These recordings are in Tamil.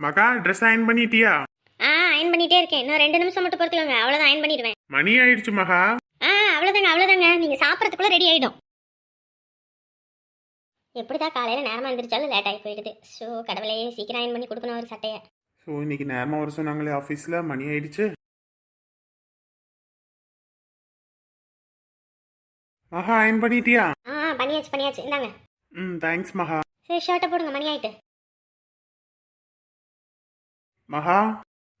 மகா ட்ரெஸ் அயன் பண்ணிட்டியா? ஆ அயன் பண்ணிட்டே இருக்கேன். இன்னும் ரெண்டு நிமிஷம் மட்டும் பொறுத்துக்கோங்க. அவ்வளோதான் அயன் பண்ணிடுவேன். மணி ஆயிடுச்சு மகா. ஆ அவ்வளோதாங்க அவ்வளோதாங்க நீங்கள் சாப்பிட்றதுக்குள்ள ரெடி ஆகிடும் எப்படிதான் காலையில் நேரமாக எழுந்திரிச்சாலும் லேட் ஆகி போயிடுது. ஸோ கடவுளே சீக்கிரம் அயன் பண்ணி கொடுக்கணும் ஒரு சட்டையை. ஸோ இன்னைக்கு நேரமாக வர சொன்னாங்களே ஆஃபீஸில் மணி ஆயிடுச்சு. மகா அயன் பண்ணிட்டியா? ஆ பண்ணியாச்சு பண்ணியாச்சு. இந்தாங்க. ம் தேங்க்ஸ் மகா. சரி ஷர்ட்டை போடுங்க மணி ஆயிட்டு. மகா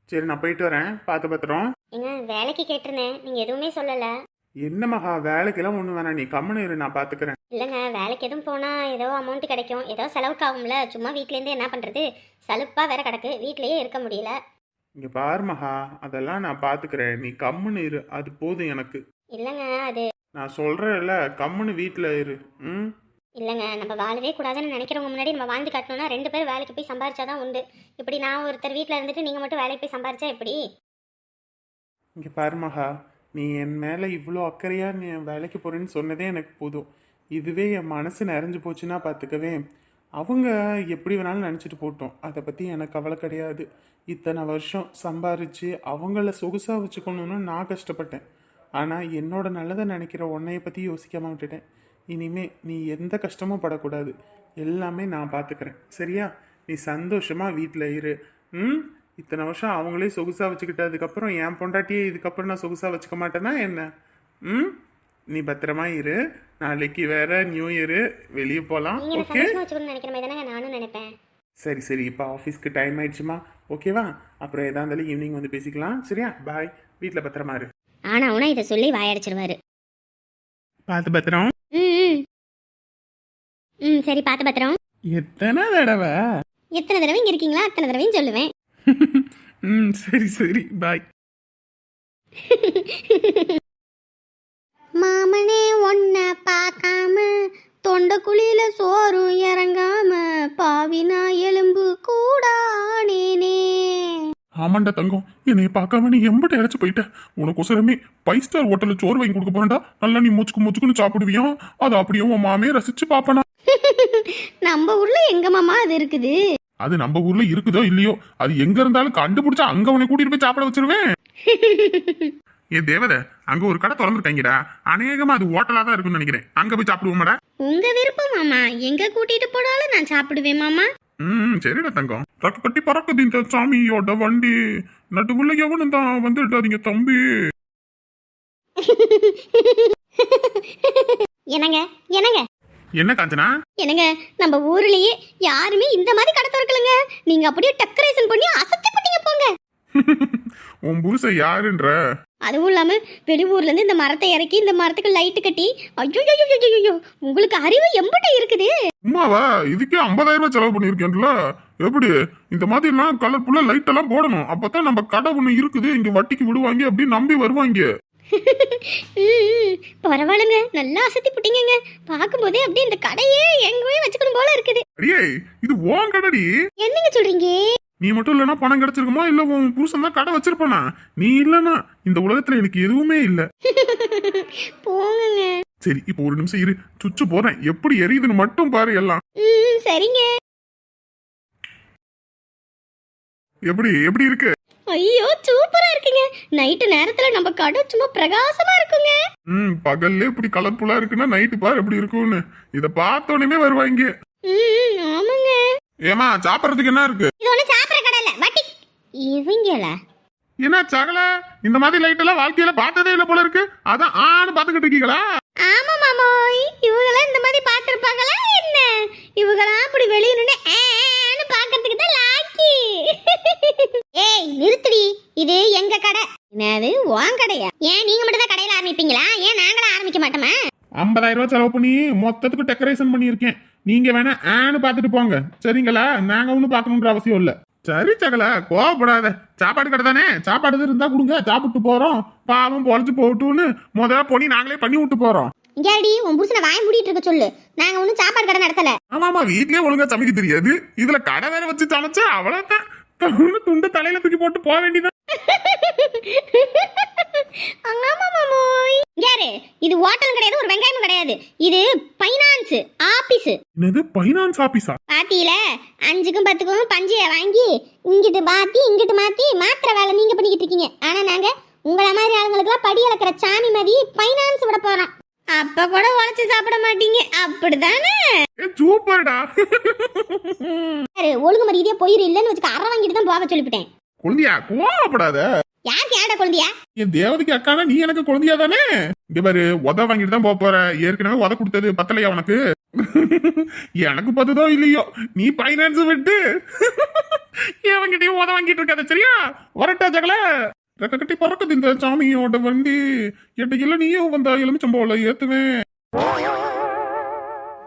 சரி நான் போயிட்டு வரேன். பார்த்து பத்திரம். ஏங்க வேலைக்கு கேட்டிருந்தேன். நீங்கள் எதுவுமே சொல்லலை. என்ன மகா வேலைக்கெல்லாம் ஒன்றும் வேணாம். நீ கம்முன்னு இரு நான் பார்த்துக்கிறேன். இல்லைங்க வேலைக்கு எதுவும் போனால் ஏதோ அமௌண்ட் கிடைக்கும். ஏதோ செலவுக்கு ஆகும்ல சும்மா வீட்லேருந்து என்ன பண்ணுறது சலுப்பாக வேற கிடக்கு. வீட்லேயே இருக்க முடியல. இங்கே பாரு மகா அதெல்லாம் நான் பார்த்துக்கிறேன். நீ கம்முன்னு இரு. அது போதும் எனக்கு. இல்லைங்க அது நான் சொல்கிறேன்ல கம்முன்னு வீட்டில் இரு. ம்? இல்லைங்க நம்ம வாழவே கூடாதுன்னு நினைக்கிறவங்க முன்னாடி நம்ம வாழ்ந்து காட்டணும்னா ரெண்டு பேரும் வேலைக்கு போய் சம்பாரிச்சாதான் உண்டு. இப்படி நான் ஒருத்தர் வீட்டில் இருந்துட்டு நீங்கள் மட்டும் வேலைக்கு போய் சம்பாரிச்சா எப்படி? இங்கே பாரு மகா நீ என் மேலே இவ்வளோ அக்கறையாக நீ வேலைக்கு போகிறேன்னு சொன்னதே எனக்கு போதும். இதுவே என் மனசு நிறைஞ்சு போச்சுன்னா பார்த்துக்கவே அவங்க எப்படி வேணாலும் நினச்சிட்டு போட்டோம். அதை பற்றி எனக்கு கவலை கிடையாது. இத்தனை வருஷம் சம்பாரித்து அவங்கள சொகுசாக வச்சுக்கணும்னு நான் கஷ்டப்பட்டேன். ஆனால் என்னோட நல்லதை நினைக்கிற உன்னைய பற்றி யோசிக்காமல் விட்டுட்டேன். இனிமே நீ எந்த கஷ்டமும் படக்கூடாது. எல்லாமே நான் பார்த்துக்கிறேன் சரியா? நீ சந்தோஷமாக வீட்டில் இரு. ம்? இத்தனை வருஷம் அவங்களே சொகுசாக வச்சுக்கிட்டதுக்கப்புறம் என் பொண்டாட்டியே இதுக்கப்புறம் நான் சொகுசாக வச்சுக்க மாட்டேன்னா என்ன? ம்? நீ பத்திரமா இரு. நாளைக்கு வேற நியூ இயரு. வெளியே போகலாம் ஓகே? நானும் நினைப்பேன். சரி சரி. இப்போ ஆஃபீஸ்க்கு டைம் ஆயிடுச்சுமா? ஓகேவா? அப்புறம் எதா இருந்தாலும் ஈவினிங் வந்து பேசிக்கலாம். சரியா? பாய் வீட்டில் பத்திரமா இரு. ஆனால் அவனா இதை சொல்லி வாயடிச்சிருவாரு. பார்த்து பத்திரம். ம் சரி பார்த்து பத்திரம். எத்தனை தடவை? எத்தனை தடவை இங்கே இருக்கீங்களா? அத்தனை தடவையும் சொல்லுவேன். ம் சரி சரி பாய் மாமனே ஒன்ன பார்க்காம தொண்டை குழியில சோறும் இறங்காம பாவினா எலும்பு கூடானேனே. ஆமாண்டா தங்கம் என்னைய பார்க்காம நீ எம்பிட்ட இழைச்சு போயிட்ட. உனக்கொசரமே ஃபைவ் ஸ்டார் ஹோட்டல்ல சோறு வாங்கி கொடுக்க போறேன்டா. நல்லா நீ மூச்சுக்கு மூச்சுக்குன்னு சாப்பிடுவியா? அது அப்படியே உன் மாமே ரசிச்சு பாப்பனா நம்ம ஊர்ல எங்க மாமா அது இருக்குது? அது நம்ம ஊர்ல இருக்குதோ இல்லையோ? அது எங்க இருந்தாலும் கண்டுபிடிச்சா அங்க உன்னை கூட்டிட்டு போய் சாப்பிட வச்சிருவேன். ஏ தேவத அங்க ஒரு கடை திறந்துருக்காங்கடா. அநேகமா அது ஹோட்டலா தான் இருக்கும்னு நினைக்கிறேன். அங்க போய் சாப்பிடுவோமாடா. உங்க விருப்பம் மாமா. எங்க கூட்டிட்டு போனாலும் நான் சாப்பிடுவேன் மாமா. ம் சரிடா தங்கம். தக்கு கட்டி பறக்குது இந்த சாமியோட வண்டி. நடுவுல எவனும் தான் வந்துட்டாதீங்க தம்பி. என்னங்க? என்ன காஞ்சனா? என்னங்க நம்ம ஊர்லயே யாருமே இந்த மாதிரி கடை திறக்கலங்க. நீங்க அப்படியே டெக்கரேஷன் பண்ணி அசத்தி போட்டீங்க போங்க. உன் புருஷ யாருன்ற? அதுவும் இல்லாம வெளியூர்ல இருந்து இந்த மரத்தை இறக்கி இந்த மரத்துக்கு லைட் கட்டி ஐயோ உங்களுக்கு அறிவு எம்பிட்ட இருக்குது. உமாவா? இதுக்கே ஐம்பதாயிரம் ரூபாய் செலவு பண்ணியிருக்கேன்ல. எப்படி? இந்த மாதிரி எல்லாம் கலர்ஃபுல்லா லைட் எல்லாம் போடணும். அப்பதான் நம்ம கடை ஒண்ணு இருக்குது இங்க வட்டிக்கு விடுவாங்க அப்படின்னு நம்பி வருவாங்க. பரவாயில்லைங்க. நல்லா அசத்தி போட்டீங்கங்க. பார்க்கும்போதே அப்படியே இந்த கடையே எங்கவே வச்சுக்கணும் போல இருக்குது. அடியே இது உன் கடைடி. என்னங்க சொல்றீங்க? நீ மட்டும் இல்லைன்னா பணம் கிடைச்சிருக்குமா? இல்ல உன் புருஷன் தான் கடை வச்சிருப்பானா? நீ இல்லனா இந்த உலகத்துல எனக்கு எதுவுமே இல்ல. போங்கங்க. சரி இப்போ ஒரு நிமிஷம் இரு. சுச்சு போறேன். எப்படி எரியுதுன்னு மட்டும் பாரு எல்லாம். சரிங்க. எப்படி எப்படி இருக்கு? ஐயோ சூப்பரா இருக்குங்க. நைட்டு நேரத்துல நம்ம கடை சும்மா பிரகாசமா இருக்குங்க. ம் பகல்ல இப்படி கலர்ஃபுல்லா இருக்குன்னா நைட்டு பாரு எப்படி இருக்கும்னு. இத பார்த்த உடனே வருவாங்க ம் ஆமாங்க. ஏமா சாப்பிட்றதுக்கு என்ன இருக்கு? இது ஒண்ணு சாப்பிடுற கடை இல்ல. வட்டி. இவங்கள என்ன சகல? இந்த மாதிரி லைட் எல்லாம் வாழ்க்கையில பார்த்ததே இல்ல போல இருக்கு. அதான் ஆன்னு பாத்துக்கிட்டு இருக்கீங்களா? ஆமா மாமோய். இவங்களாம் இந்த மாதிரி பார்த்திருப்பாங்களா என்ன? இவங்களாம் அப்படி வெளிய நின்று என்னன்னு பாக்கிறதுக்கு தான் லாக்கி ஏய் நிறுத்துடி. இது எங்க கடை? என்னது உன் கடையா? ஏன் நீங்க மட்டும் தான் கடையில ஆரம்பிப்பீங்களா? ஏன் நாங்களும் ஆரம்பிக்க மாட்டோமா? ஐம்பதாயிரம் ரூபாய் செலவு பண்ணி மொத்தத்துக்கு டெக்கரேஷன் பண்ணியிருக்கேன். நீங்க வேணா ஆன்னு பார்த்துட்டு போங்க. சரிங்களா? நாங்க ஒன்றும் பார்க்கணுன்ற அவசியம் இல்ல. சரி சகல கோவப்படாத. சாப்பாடு கடை தானே? சாப்பாடு எதுவும் இருந்தா கொடுங்க. சாப்பிட்டு போறோம். பாவம் பொழைச்சு போட்டுன்னு முதல்ல பொண்ணி நாங்களே பண்ணி விட்டு போறோம். இங்கேடி உன் புருஷனை வாய மூடிட்டு இருக்க சொல்லு. நாங்க ஒன்றும் சாப்பாடு கடை நடத்தல. ஆமாமா வீட்லயே ஒழுங்கா சமைக்க தெரியாது. இதுல கடை வேற வச்சு சமைச்சா அவ்வளவுதான். துண்டு தலையில தூக்கி போட்டு போக வேண்டியதான் ஆமா யாரு? இது ஹோட்டல் கிடையாது ஒரு வெங்காயம் கிடையாது. இது பைனான்ஸ் ஆபீஸ் என்னது பைனான்ஸ் ஆபீஸா பாத்தியில அஞ்சுக்கும் பத்துக்கும் பஞ்சிய வாங்கி இங்கிட்டு மாத்தி இங்கிட்டு மாத்தி மாத்திர வேலை நீங்க பண்ணிக்கிட்டு இருக்கீங்க. ஆனா நாங்க உங்கள மாதிரி ஆளுங்களுக்குலாம் படி அளக்கிற சாமி மதி பைனான்ஸ் விட போறோம். அப்ப கூட உழைச்சு சாப்பிட மாட்டீங்க. அப்படிதானே? சூப்பர்டா. யாரு, ஒழுங்கு மரியாதையா போயிரு. இல்லைன்னு வச்சுக்க அரை வாங்கிட்டு தான் போக சொல்லிவிட்டேன். குழந்தையா? கோவப்படாத. யாருக்கு ஏட குழந்தையா? என் தேவதைக்கு அக்கானா நீ எனக்கு குழந்தையா தானே? இங்க பாரு உத வாங்கிட்டு தான் போக போற. ஏற்கனவே உத கொடுத்தது பத்தலையா உனக்கு? எனக்கு பத்துதோ இல்லையோ? நீ பைனான்ஸ் விட்டு. எவங்கிட்டயும் உத வாங்கிட்டு இருக்காத சரியா? வரட்டா ஜகல. ரெக்க கட்டி பறக்குது இந்த சாமியோட வண்டி. எட்டு இல்ல நீயும் வந்த எலுமிச்சம்போல ஏத்துவேன்.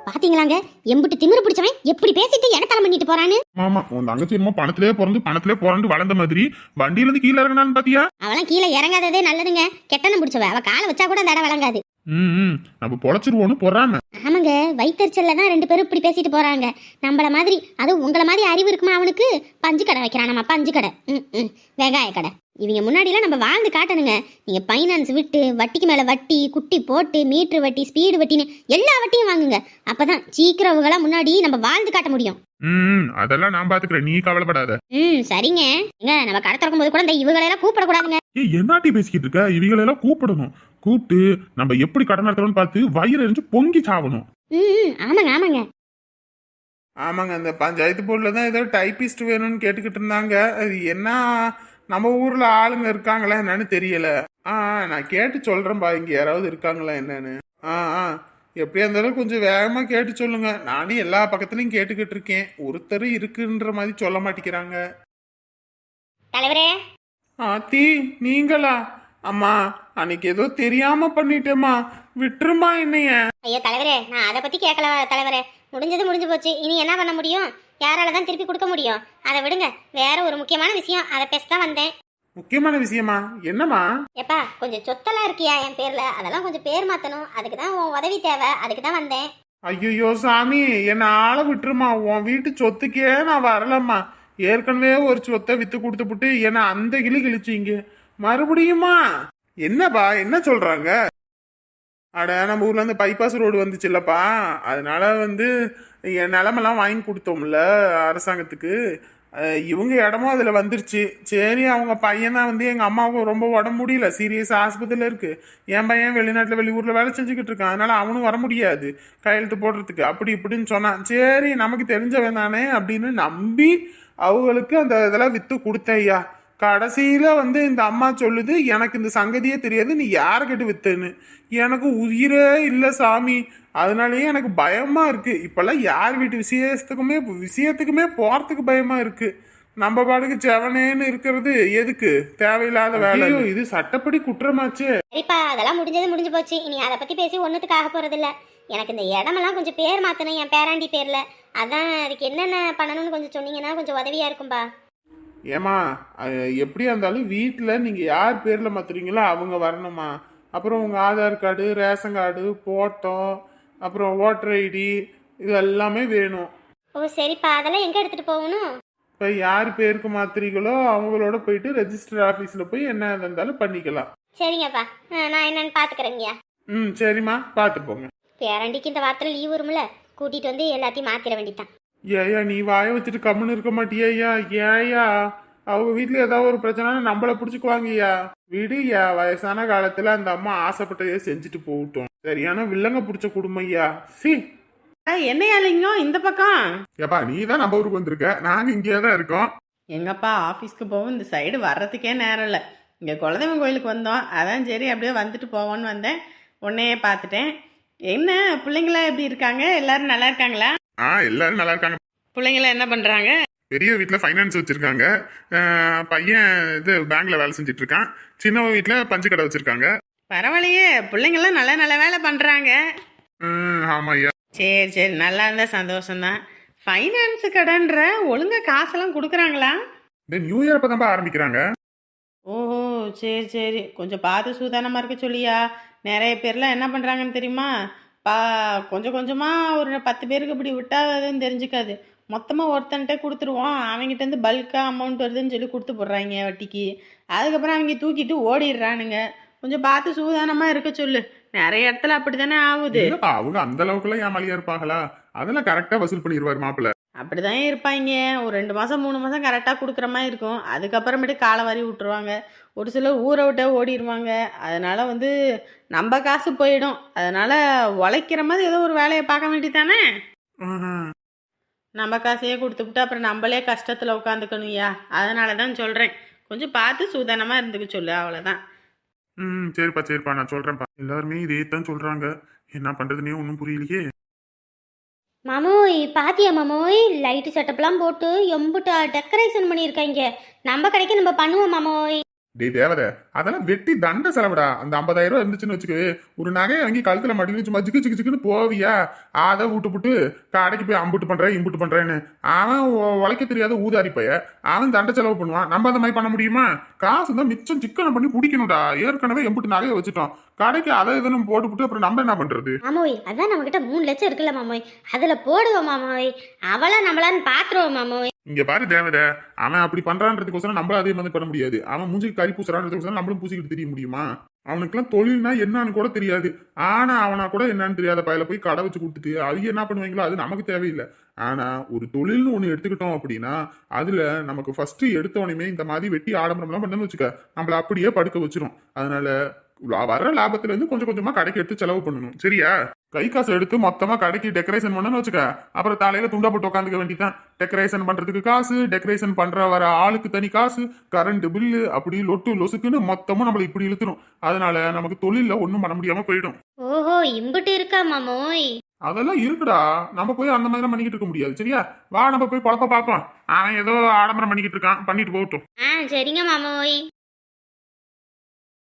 பாத்தீங்களாங்க? எம்புட்டு திமிரு பிடிச்சவன் எப்படி பேசிட்டு இடத்தலம் பண்ணிட்டு போறான்னு? ஆமா உன் தங்கச்சி என்னமோ பணத்திலே பிறந்து பணத்திலே பிறந்து வளர்ந்த மாதிரி வண்டியில இருந்து கீழே இறங்கினான்னு பாத்தியா? அவளாம் கீழே இறங்காததே நல்லதுங்க. கெட்டனம் பிடிச்சவ அவ காலை வச்சா கூட அந்த இடம் விளங்காது. ம் நம்ம பொழைச்சிருவோன்னு பொறாம. ஆமாங்க வயிற்றுச்சல்ல தான் ரெண்டு பேரும் இப்படி பேசிட்டு போறாங்க. நம்மள மாதிரி அது உங்கள மாதிரி அறிவு இருக்குமா அவனுக்கு? பஞ்சு கடை வைக்கிறான் நம்ம பஞ்சு கடை. ம் ம். வெங்காய கடை. இவங்க முன்னாடிலாம் நம்ம வாழ்ந்து காட்டணுங்க. நீங்க பைனான்ஸ் விட்டு வட்டிக்கு மேல வட்டி குட்டி போட்டு மீட்டர் வட்டி ஸ்பீடு வட்டின்னு எல்லா வட்டியும் வாங்குங்க. அப்பதான் சீக்கிரவங்களா முன்னாடி நம்ம வாழ்ந்து காட்ட முடியும். ம் அதெல்லாம் நான் பாத்துக்கிறேன். நீ கவலைப்படாத. ம் சரிங்க. ஏங்க நம்ம கடை திறக்கும் போது கூட இந்த இவங்களெல்லாம் கூப்பிடக்கூடாதுங்க. ஏய் என்னாட்டி பேசிக்கிட்டு இருக்க? இவங்களெல்லாம் கூப்பிடணும். கூப்பிட்டு நம்ம எப்படி கடன் நடத்துறோம்னு பார்த்து வயிறு எரிஞ்சு பொங்கி சாவணும். ம் ஆமாங்க ஆமாங்க. ஆமாங்க அந்த பஞ்சாயத்து போர்டில் தான் ஏதோ டைப்பிஸ்ட் வேணும்னு கேட்டுக்கிட்டு இருந்தாங்க. அது என்ன நம்ம ஊர்ல ஆளுங்க இருக்காங்களா என்னன்னு தெரியல. ஆ ஆ, நான் கேட்டு சொல்றேன்பா இங்க யாராவது இருக்காங்களா என்னன்னு. ஆ ஆ எப்படியா இருந்தாலும் கொஞ்சம் வேகமா கேட்டு சொல்லுங்க. நானும் எல்லா பக்கத்துலயும் கேட்டுக்கிட்டு இருக்கேன். ஒருத்தர் இருக்குன்ற மாதிரி சொல்ல மாட்டேங்கிறாங்க. தலைவரே. ஆத்தி நீங்களா? அம்மா அன்னைக்கு ஏதோ தெரியாம பண்ணிட்டேம்மா. விட்டுருமா என்னைய. ஐயா தலைவரே நான் அதை பத்தி கேட்கல தலைவரே? முடிஞ்சது முடிஞ்சு போச்சு. இனி என்ன பண்ண முடியும்? யாரால தான் திருப்பி கொடுக்க முடியும்? அதை விடுங்க. வேற ஒரு முக்கியமான விஷயம். அதை பேச தான் வந்தேன். முக்கியமான விஷயமா? என்னம்மா? எப்பா கொஞ்சம் சொத்தெல்லாம் இருக்கியா என் பேர்ல? அதெல்லாம் கொஞ்சம் பேர் மாத்தணும். அதுக்கு தான் உன் உதவி தேவை. அதுக்கு தான் வந்தேன். ஐயோ சாமி என்ன ஆள விட்டுருமா. உன் வீட்டு சொத்துக்கே நான் வரலம்மா. ஏற்கனவே ஒரு சொத்தை வித்து கொடுத்துப்புட்டு என்ன அந்த கிளி கிழிச்சிங்க. மறுபடியுமா? என்னப்பா என்ன சொல்றாங்க? அட நம்ம ஊர்ல இருந்து பைபாஸ் ரோடு வந்துச்சுல்லப்பா. அதனால வந்து என் நிலமெல்லாம் வாங்கி கொடுத்தோம்ல அரசாங்கத்துக்கு. இவங்க இடமும் அதில் வந்துருச்சு. சரி அவங்க பையன் தான் வந்து எங்கள் அம்மாவுக்கும் ரொம்ப உடம்பு முடியல. சீரியஸ் ஆஸ்பத்திரியில இருக்குது என் பையன் வெளிநாட்டில் வெளியூரில் வேலை செஞ்சுக்கிட்டு இருக்கான். அதனால் அவனும் வர முடியாது கையெழுத்து போடுறதுக்கு. அப்படி இப்படின்னு சொன்னான். சரி நமக்கு தெரிஞ்சவன் தானே அப்படின்னு நம்பி அவங்களுக்கு அந்த இதெல்லாம் விற்று கொடுத்தேன் ஐயா. கடைசியில வந்து இந்த அம்மா சொல்லுது எனக்கு இந்த சங்கதியே தெரியாது நீ யாருக்கிட்ட வித்தேன்னு? எனக்கு உயிரே இல்லை சாமி. அதனாலயே எனக்கு பயமா இருக்கு. இப்பெல்லாம் யார் வீட்டு விசேஷத்துக்குமே விஷயத்துக்குமே போறதுக்கு பயமா இருக்கு. நம்ம பாட்டுக்கு செவனேன்னு இருக்கிறது எதுக்கு? தேவையில்லாத வேலை இது. சட்டப்படி குற்றமாச்சே. சரிப்பா அதெல்லாம் முடிஞ்சது முடிஞ்சு போச்சு. இனி அதை பத்தி பேசி ஒன்றுத்துக்கு ஆக போறதில்ல. எனக்கு இந்த இடமெல்லாம் கொஞ்சம் பேர் மாத்தணும் என் பேராண்டி பேர்ல. அதான் அதுக்கு என்னென்ன பண்ணணும்னு கொஞ்சம் சொன்னீங்கன்னா கொஞ்சம் உதவியா இருக்கும்பா. ஏமா எப்படியா இருந்தாலும் வீட்டில் நீங்கள் யார் பேரில் மாத்துறீங்களோ அவங்க வரணுமா அப்புறம் உங்கள் Aadhaar card ration card photo அப்புறம் ஓட்டர் ஐடி இது எல்லாமே வேணும். ஓ சரிப்பா. அதெல்லாம் எங்க எடுத்துட்டு போகணும்? இப்போ யார் பேருக்கு மாத்துறீங்களோ அவங்களோட போயிட்டு ரெஜிஸ்டர் ஆஃபீஸில் போய் என்ன இருந்தாலும் பண்ணிக்கலாம். சரிங்கப்பா. நான் என்னன்னு பாத்துக்கிறேங்கய்யா ம் சரிம்மா. பார்த்து போங்க. பேராண்டிக்கு இந்த வாரத்தில் லீவ் வரும்ல. கூட்டிட்டு வந்து எல்லாத்தையும் மாத்திர வேண்டியதான் ஏயா நீ வாயை வச்சுட்டு கம்முன்னு இருக்க மாட்டியா ஏயா அவங்க வீட்டில் ஏதாவது ஒரு பிரச்சனைனா நம்மள பிடிச்சிக்குவாங்கய்யா. விடுயா வயசான காலத்தில் அந்த அம்மா ஆசைப்பட்டதையே செஞ்சுட்டு போகட்டும். சரியான வில்லங்க பிடிச்ச குடும்பம் ஐயா சி என்னையா லிங்கம்? இந்த பக்கம். ஏப்பா நீ தான் நம்ம ஊருக்கு வந்திருக்க. நாங்கள் இங்கே தான் இருக்கோம். எங்கப்பா ஆஃபீஸ்க்கு போகும் இந்த சைடு வர்றதுக்கே நேரம் இல்லை. இங்கே குலதெய்வம் கோயிலுக்கு வந்தோம். அதான் சரி அப்படியே வந்துட்டு போவோன்னு வந்தேன். உன்னையே பார்த்துட்டேன். என்ன பிள்ளைங்களாம் எப்படி இருக்காங்க? எல்லாரும் நல்லா இருக்காங்களா? ஆ எல்லாரும் நல்லா இருக்காங்க. பிள்ளைங்களாம் என்ன பண்ணுறாங்க பெரிய வீட்டில் ஃபைனான்ஸ் வச்சிருக்காங்க. பையன் இது பேங்க்ல வேலை செஞ்சுட்டு இருக்கான் வீட்டில் பஞ்சு கடை வச்சிருக்காங்க. பரவாயில்லையே பிள்ளைங்களாம் நல்ல நல்ல வேலை பண்ணுறாங்க ம், ஆமா ஐயா சரி சரி நல்லா இருந்தால் சந்தோஷம்தான். ஃபைனான்ஸு கடன்ற ஒழுங்கா காசெல்லாம் கொடுக்குறாங்களா? இந்த நியூ இயர் அப்போ தான் ஆரம்பிக்கிறாங்க. ஓஹோ சரி சரி. கொஞ்சம் பார்த்து சூதானமாக இருக்க சொல்லியா. நிறைய பேர்லாம் என்ன பண்ணுறாங்கன்னு தெரியுமா? பா கொஞ்சம் கொஞ்சமாக ஒரு பத்து பேருக்கு இப்படி விட்டால் தெரிஞ்சுக்காது. மொத்தமாக ஒருத்தன்ட்டே கொடுத்துருவோம். அவங்ககிட்டேருந்து பல்காக அமௌண்ட் வருதுன்னு சொல்லி கொடுத்து போடுறாங்க வட்டிக்கு. அதுக்கப்புறம் அவங்க தூக்கிட்டு ஓடிடுறானுங்க. கொஞ்சம் பார்த்து சூதானமாக இருக்க சொல்லு. நிறைய இடத்துல அப்படி தானே ஆகுது அவங்க அந்த அளவுக்குலாம் ஏமாளியா இருப்பாங்களா? அதெல்லாம் கரெக்டா வசூல் பண்ணிடுவாரு மாப்பிள்ள. அப்படிதான் இருப்பாங்க. ஒரு ரெண்டு மாதம் மூணு மாதம் கரெக்டாக கொடுக்குற மாதிரி இருக்கும். அதுக்கப்புறமேட்டு காலை வாரி விட்டுருவாங்க. ஒரு சிலர் ஊரை விட்டே ஓடிடுவாங்க அதனால வந்து நம்ம காசு போயிடும். அதனால உழைக்கிற மாதிரி ஏதோ ஒரு வேலையை பார்க்க வேண்டியதானே நம்ம காசையே கொடுத்துவிட்டு அப்புறம் நம்மளே கஷ்டத்தில் உட்காந்துக்கணும்யா அதனால தான் சொல்கிறேன் கொஞ்சம் பார்த்து சூதானமாக இருந்துக்க சொல்லு அவ்வளோதான் ம் சரிப்பா சரிப்பா நான் சொல்றேன்ப்பா. எல்லாருமே இதே தான் சொல்றாங்க. என்ன பண்றதுனே ஒன்றும் புரியலையே. மாமோய் பாத்தியா மாமோய் லைட்டு செட்டப்லாம் போட்டு எம்புட்டு டெக்கரேஷன் பண்ணியிருக்காங்க. நம்ம கடைக்கு நம்ம பண்ணுவோம் மாமோய் டேய் தேவத அதெல்லாம் வெட்டி தண்டை செலவுடா. அந்த ஐம்பதாயிரம் ரூபா இருந்துச்சுன்னு வச்சுக்கு. ஒரு நகையை வாங்கி கழுத்துல மாட்டி சும்மா ஜிக்கு ஜிக்கு ஜிக்குன்னு போவியா? அதை விட்டு புட்டு கடைக்கு போய் அம்புட்டு பண்றேன் இம்புட்டு பண்றேன்னு. அவன் உழைக்க தெரியாத ஊதாரிப்பைய அவன் தண்டை செலவு பண்ணுவான். நம்ம அந்த மாதிரி பண்ண முடியுமா? காசு தான் மிச்சம் சிக்கனை பண்ணி குடிக்கணும்டா. ஏற்கனவே எம்புட்டு நகையை வச்சுட்டோம். கடைக்கு அதை இதுன்னு போட்டுப்புட்டு அப்புறம் நம்ம என்ன பண்றது? மாமோய் அதான் நம்ம கிட்ட மூணு லட்சம் இருக்குல்ல மாமோய். அதுல போடுவோம் மாமோய். அவளா நம்மளான்னு பாத்துருவோம் மாமோய். இங்க பாரு தேவதை அவன் அப்படி பண்றான்றதுக்கோசரம் நம்மளும் அதே மாதிரி பண்ண முடியாது. அவன் மூஞ்சிக்கு கறி பூசுறான்றதுக்கோசரம் நம்மளும் பூசிக்கிட்டு தெரிய முடியுமா? அவனுக்குலாம் தொழில்னா என்னன்னு கூட தெரியாது. ஆனா அவனா கூட என்னன்னு தெரியாத பயில போய் கடை வச்சு கொடுத்துட்டு அவங்க என்ன பண்ணுவாங்களோ அது நமக்கு தேவையில்லை. ஆனா ஒரு தொழில்னு ஒண்ணு எடுத்துக்கிட்டோம் அப்படின்னா அதுல நமக்கு ஃபர்ஸ்ட் எடுத்தவனையுமே இந்த மாதிரி வெட்டி ஆடம்பரம்லாம் பண்ணணும்னு வச்சுக்க நம்மள அப்படியே படுக்க வச்சிரும். அதனால வர வர்ற லாபத்துல இருந்து கொஞ்சம் கொஞ்சமா கடைக்கு எடுத்து செலவு பண்ணணும். சரியா? கை காசு எடுத்து மொத்தமா கடைக்கு டெக்கரேஷன் பண்ணணும்னு வச்சுக்க. அப்புறம் தலையில துண்டா போட்டு உட்காந்துக்க வேண்டியதான் டெக்கரேஷன் பண்றதுக்கு காசு டெக்கரேஷன் பண்ற வர ஆளுக்கு தனி காசு கரண்ட் பில்லு அப்படி லொட்டு லொசுக்குன்னு மொத்தமும் நம்மள இப்படி இழுத்துரும். அதனால நமக்கு தொழில்ல ஒண்ணும் பண்ண முடியாம போயிடும். ஓஹோ இம்புட்டு இருக்கா மாமோய்? அதெல்லாம் இருக்குடா. நம்ம போய் அந்த மாதிரி பண்ணிக்கிட்டு இருக்க முடியாது சரியா? வா நம்ம போய் குழப்ப பார்ப்போம் அவன் ஏதோ ஆடம்பரம் பண்ணிக்கிட்டு இருக்கான். பண்ணிட்டு போகட்டும். ஆ சரிங்க மாமோய்.